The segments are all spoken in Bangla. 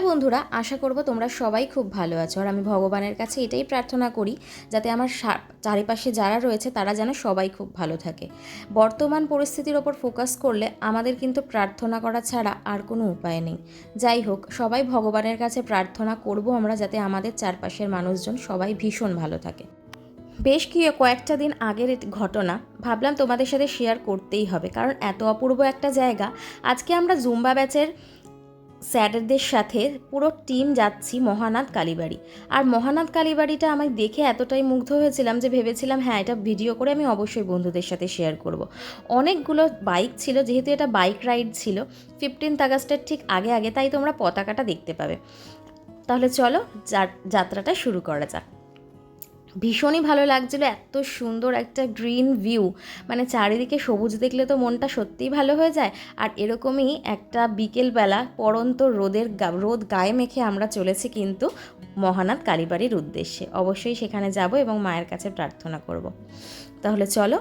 বন্ধুরা, আশা করব তোমরা সবাই খুব ভালো আছো। আর আমি ভগবানের কাছে এটাই প্রার্থনা করি যাতে আমার চারিপাশে যারা রয়েছে তারা যেন সবাই খুব ভালো থাকে। বর্তমান পরিস্থিতির ওপর ফোকাস করলে আমাদের কিন্তু প্রার্থনা করা ছাড়া আর কোনো উপায় নেই। যাই হোক, সবাই ভগবানের কাছে প্রার্থনা করব আমরা যাতে আমাদের চারপাশের মানুষজন সবাই ভীষণ ভালো থাকে। বেশ কি কয়েকটা দিন আগের ঘটনা ভাবলাম তোমাদের সাথে শেয়ার করতেই হবে। কারণ এত অপূর্ব একটা জায়গা, আজকে আমরা জুম্বা ব্যাচের স্যারেদের সাথে পুরো টিম যাচ্ছি মহানাথ কালীবাড়ি। আর মহানাথ কালীবাড়িটা আমি দেখে এতটাই মুগ্ধ হয়েছিলাম যে ভেবেছিলাম হ্যাঁ এটা ভিডিও করে আমি অবশ্যই বন্ধুদের সাথে শেয়ার করব। অনেকগুলো বাইক ছিল, যেহেতু এটা বাইক রাইড ছিল, ফিফটিন্থ আগস্টের ঠিক আগে আগে, তাই তোমরা পতাকাটা দেখতে পাবে। তাহলে চলো যাত্রাটা শুরু করা যাক। ভীষণই ভালো লাগছিল, এত সুন্দর একটা গ্রিন ভিউ। মানে চারিদিকে সবুজ দেখলে তো মনটা সত্যিই ভালো হয়ে যায়। আর এরকমই একটা বিকেলবেলা পরন্ত রোদের রোদ গায়ে মেখে আমরা চলেছি কিন্তু মহানাথ কালীবাড়ির উদ্দেশ্যে। অবশ্যই সেখানে যাব এবং মায়ের কাছে প্রার্থনা করব। তাহলে চলো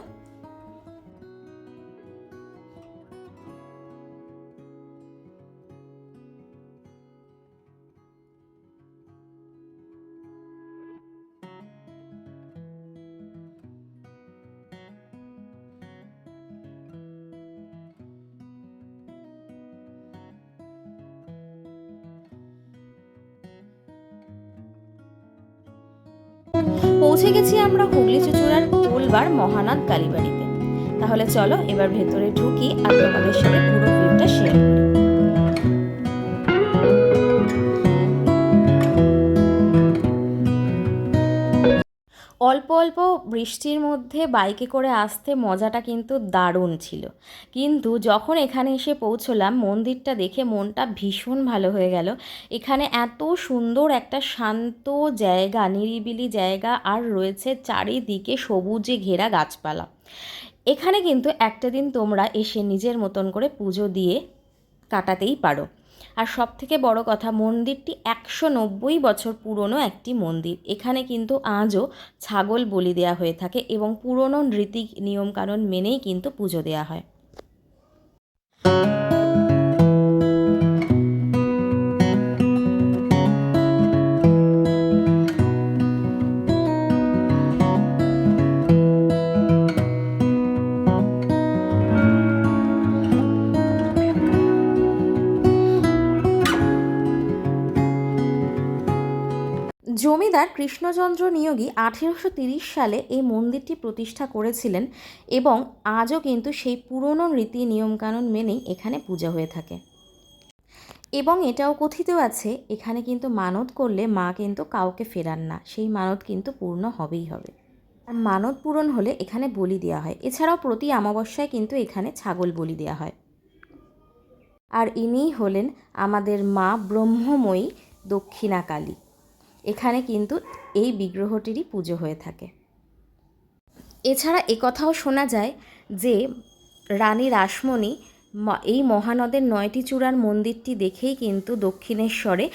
পৌঁছে গেছি আমরা হুগলি চুচুড়ার তোলবার মহানাথ কালীবাড়িতে। তাহলে চলো এবার ভেতরে ঢুকি আর তোমাদের সাথে পুরো ভিউটা শেয়ার করি। অল্প অল্প বৃষ্টির মধ্যে বাইকে করে আসতে মজাটা কিন্তু দারুণ ছিল। কিন্তু যখন এখানে এসে পৌঁছলাম, মন্দিরটা দেখে মনটা ভীষণ ভালো হয়ে গেল। এখানে এত সুন্দর একটা শান্ত জায়গা, নিরিবিলি জায়গা, আর রয়েছে চারিদিকে সবুজে ঘেরা গাছপালা। এখানে কিন্তু একটা দিন তোমরা এসে নিজের মতন করে পুজো দিয়ে কাটাতেই পারো। আর সব থেকে বড় কথা, মন্দিরটি একশো নব্বই বছর পুরনো একটি মন্দির। এখানে কিন্তু আজও ছাগল বলি দেওয়া হয়ে থাকে এবং পুরনো রীতি নিয়মকানুন মেনেই কিন্তু পুজো দেওয়া হয়। জমিদার কৃষ্ণচন্দ্র নিয়োগী আঠেরোশো সালে এই মন্দিরটি প্রতিষ্ঠা করেছিলেন এবং আজও কিন্তু সেই পুরনো রীতি নিয়মকানুন মেনেই এখানে পূজা হয়ে থাকে। এবং এটাও কথিত আছে, এখানে কিন্তু মানত করলে মা কিন্তু কাউকে ফেরান না, সেই মানত কিন্তু পূর্ণ হবেই হবে। আর মানত পূরণ হলে এখানে বলি দেওয়া হয়। এছাড়াও প্রতি অমাবস্যায় কিন্তু এখানে ছাগল বলি দেওয়া হয়। আর ইনিই হলেন আমাদের মা ব্রহ্মময়ী দক্ষিণাকালী। এখানে কিন্তু এই বিগ্রহটিরই পুজো হয়ে থাকে। এছাড়া একথাও শোনা যায় যে রানী রাসমণি এই মহানদের নয়টি চূড়ার মন্দিরটি দেখেই কিন্তু দক্ষিণেশ্বরে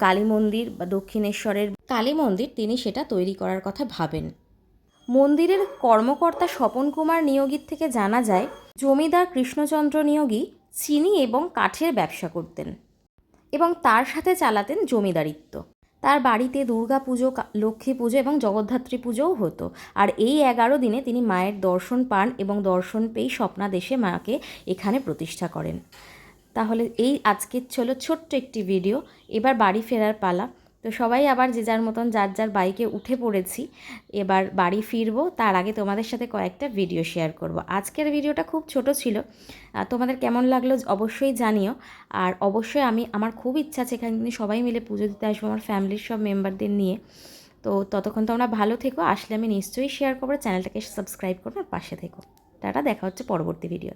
কালী মন্দির বা দক্ষিণেশ্বরের কালী মন্দির তিনি সেটা তৈরি করার কথা ভাবেন। মন্দিরের কর্মকর্তা স্বপন কুমার নিয়োগীর থেকে জানা যায়, জমিদার কৃষ্ণচন্দ্র নিয়োগী চিনি এবং কাঠের ব্যবসা করতেন এবং তার সাথে চালাতেন জমিদারিত্ব। তার বাড়িতে দুর্গা পুজো লক্ষ্মী পুজো এবং জগদ্ধাত্রী পুজোও হতো। আর এই এগারো দিনে তিনি মায়ের দর্শন পান এবং দর্শন পেয়েই স্বপ্নাদেশে মাকে এখানে প্রতিষ্ঠা করেন। তাহলে এই আজকের ছিল ছোট্ট একটি ভিডিও। এবার বাড়ি ফেরার পালা। তো সবাই আবার যে যার মতন যার যার বাইকে উঠে পড়েছি, এবার বাড়ি ফিরবো। তার আগে তোমাদের সাথে কয়েকটা ভিডিও শেয়ার করব। আজকের ভিডিওটা খুব ছোট ছিল। তোমাদের কেমন লাগল অবশ্যই জানিও। আর অবশ্যই আমি, আমার খুব ইচ্ছা আছে এখানে সবাই মিলে পুজো দিতে আসব, আমার ফ্যামিলির সব মেম্বারদের নিয়ে। তো ততক্ষণ তোমরা ভালো থেকো। আসলে আমি নিশ্চয়ই শেয়ার করব। চ্যানেলটাকে সাবস্ক্রাইব করব আর পাশে থেকো। টাটা, দেখা হচ্ছে পরবর্তী ভিডিও